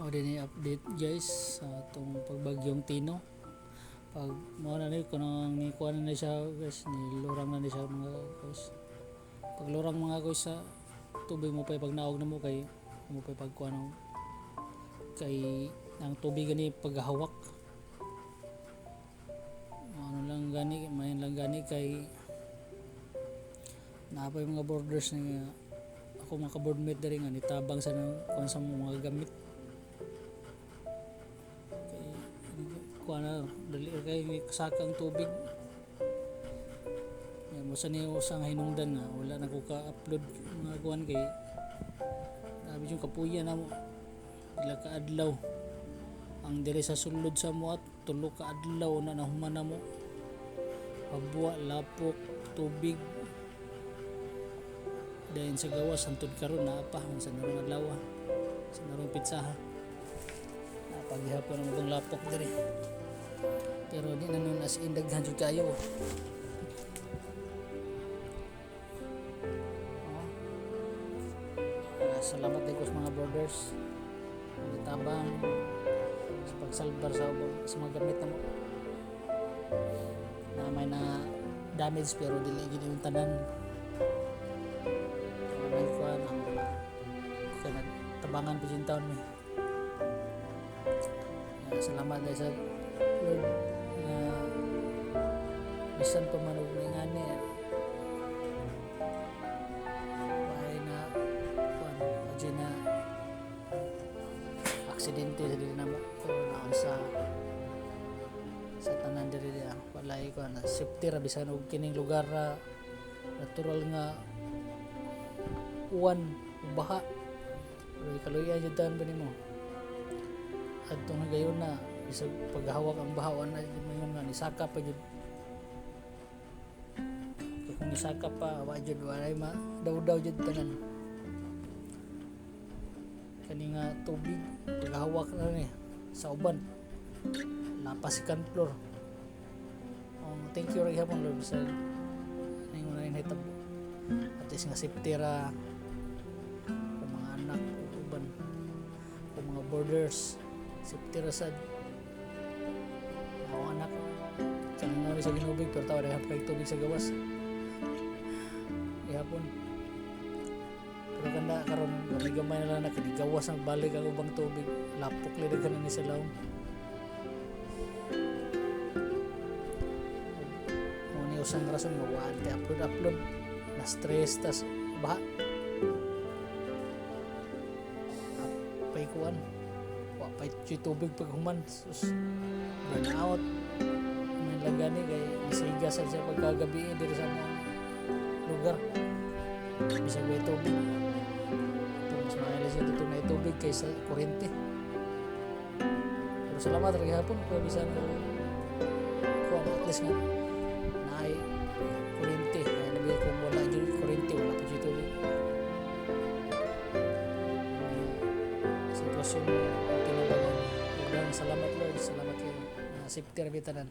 O din update guys sa itong pagbagyong Tino. Pag mo na ni kunang ni kuha na siya guys, ni lurang na ni siya mga guys. Pag lurang mga guys sa tubig mo pa pag naog na mo kay mo pa pag kuha ng kay ang tubig gani paghahawak. Ano lang gani, mayan lang gani kay napay mga borders nga ako mga ka-boardmate diri nga nitabang sa nang kung sa mga gamit kuha na dali kay may kasaka ang tubig. Yan mo sa niyo sa hinungdan nga wala na ka-upload mga kuhan kay sabi yung kapuya na mo. Ila ka adlaw ang diri sa sulod sa mo at tulo ka adlaw na nahuman na mo. Pabwa lapok tubig. Dahil sa gawas hantod karon na pa sa narong adlaw ah. sa narong pitsaha napaghihapon ang ibang lapok diri pero di na nun as in daghan jud kayo oh. Ah, salamat ko sa mga brothers. Tabang sa pagsalbar sa, sa mga gamit na na may na damage pero dili gid yung tanan. May kuan ang kaya nagtabangan pa yung taon mi Kaya salamat dahil sa bisan pa man og ngani ay na kuan adyo na aksidente sa dili na mo pero naon sa sa tanan diri diya walay ko na safety ra bisan og kining lugar ra natural nga uwan baha. Pero ikaluyan jud taon ba nimo adto nga gayon na bisag paghawak ang bahawan na mo nga nisaka pa jud Kung nisaka pa wa jud walay ma daw-daw jud tanan. Kani nga tubig paghawak na ni sa uban. Lapas floor. Um, thank you rin hapon Lord sa ning una rin hitabo at least nga safety ra mga anak uban o mga borders safety ra sad. Ako anak kanang namin sa ginubig pero tawa na kay tubig sa gawas ihapon pero kanda karon gamay gamay na lang na kani gawas ang balik ang ubang tubig. Lapok lid ka ni sa laom mo ni usang rason mo wa ante upload upload. Na stress tas baha. Pay kuan tubig pag human. Sus burn may lagani kay isiga sa siya pagkagabi diri sa mga lugar bisag may tubig. Ito mas maalis yun dito na tubig kaysa kurente pero salamat rin hapon. Kaya bisan ko kuan at least nga naay kurente kaya nabi kung wala dyan kurente wala pa dyan tubig sitwasyon tinabangan. Ugdan, salamat Lord. Salamat kayo. Na safety rabitanan